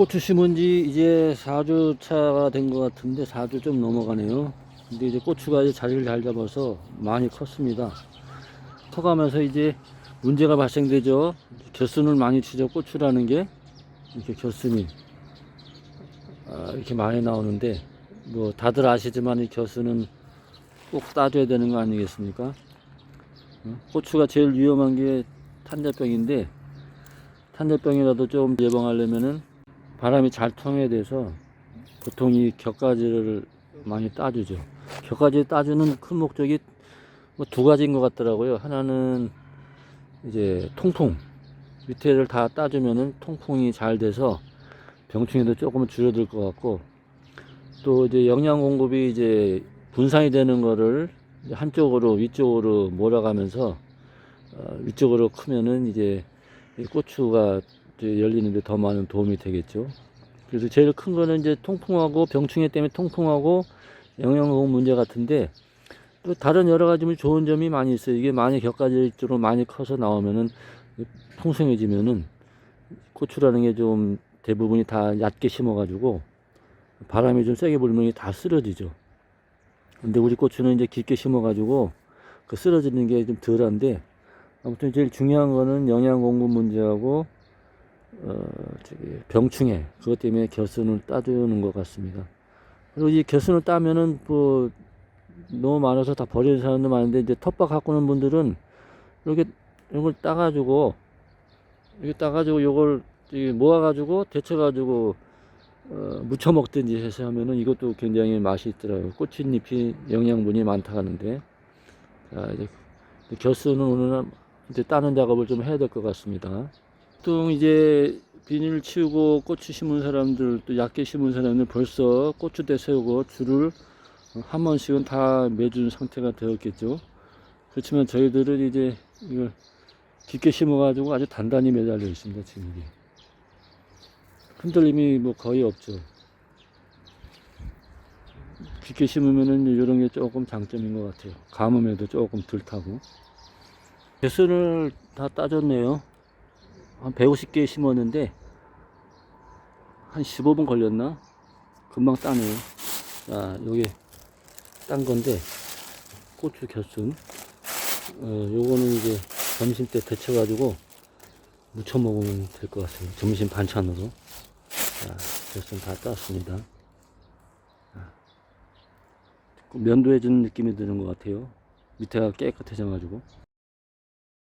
고추 심은 지 이제 4주 차가 된 것 같은데 4주 좀 넘어가네요. 근데 이제 고추가 이제 자리를 잘 잡아서 많이 컸습니다. 커가면서 이제 문제가 발생되죠. 겨순을 많이 치죠. 고추라는 게 이렇게 겨순이 아, 이렇게 많이 나오는데 뭐 다들 아시지만 이 겨순은 꼭 따줘야 되는 거 아니겠습니까? 어? 고추가 제일 위험한 게 탄저병인데 탄저병이라도 좀 예방하려면은 바람이 잘 통해야 돼서 보통 이 격가지를 많이 따주죠. 격가지 따주는 큰 목적이 뭐 두 가지인 것 같더라고요. 하나는 이제 통풍 밑에를 다 따주면은 통풍이 잘 돼서 병충해도 조금 줄어들 것 같고 또 이제 영양 공급이 이제 분산이 되는 거를 한쪽으로 위쪽으로 몰아가면서 어, 위쪽으로 크면은 이제 이 고추가 열리는데 더 많은 도움이 되겠죠. 그래서 제일 큰 거는 이제 통풍하고 병충해 때문에 통풍하고 영양 공급 문제 같은데 또 다른 여러 가지 뭐 좋은 점이 많이 있어요. 이게 많이 격가지로 많이 커서 나오면은 풍성해지면은 고추라는 게 좀 대부분이 다 얕게 심어가지고 바람이 좀 세게 불면 다 쓰러지죠. 근데 우리 고추는 이제 깊게 심어가지고 그 쓰러지는 게 좀 덜한데 아무튼 제일 중요한 거는 영양 공급 문제하고 어 저기 병충해 그것 때문에 겨순을 따주는 것 같습니다. 그리고 이 겨순을 따면은 뭐 너무 많아서 다 버리는 사람도 많은데 이제 텃밭 오는 분들은 이렇게 이걸 따가지고 이렇게 따가지고 저기 모아가지고 데쳐가지고 어, 무쳐 먹든지 해서 하면은 이것도 굉장히 맛이 있더라고요. 꽃잎이 영양분이 많다 하는데 자 이제 겨스는 오늘 이제 따는 작업을 좀 해야 될 것 같습니다. 보통 이제 비닐 치우고 고추 심은 사람들 또 얕게 심은 사람들 벌써 고추대 세우고 줄을 한 번씩은 다 매준 상태가 되었겠죠. 그렇지만 저희들은 이제 이걸 깊게 심어가지고 아주 단단히 매달려 있습니다. 지금 이게. 흔들림이 뭐 거의 없죠. 깊게 심으면은 이런 게 조금 장점인 것 같아요. 가뭄에도 조금 덜 타고. 개수를 다 따졌네요. 한 150개 심었는데 한 15분 걸렸나? 금방 따네요. 자, 요게 딴 건데 고추 겨순. 어, 요거는 이제 점심 때 데쳐 가지고 무쳐 먹으면 될 것 같아요. 점심 반찬으로. 자, 겨순 다 땄습니다. 자, 면도해주는 느낌이 드는 것 같아요. 밑에가 깨끗해져가지고.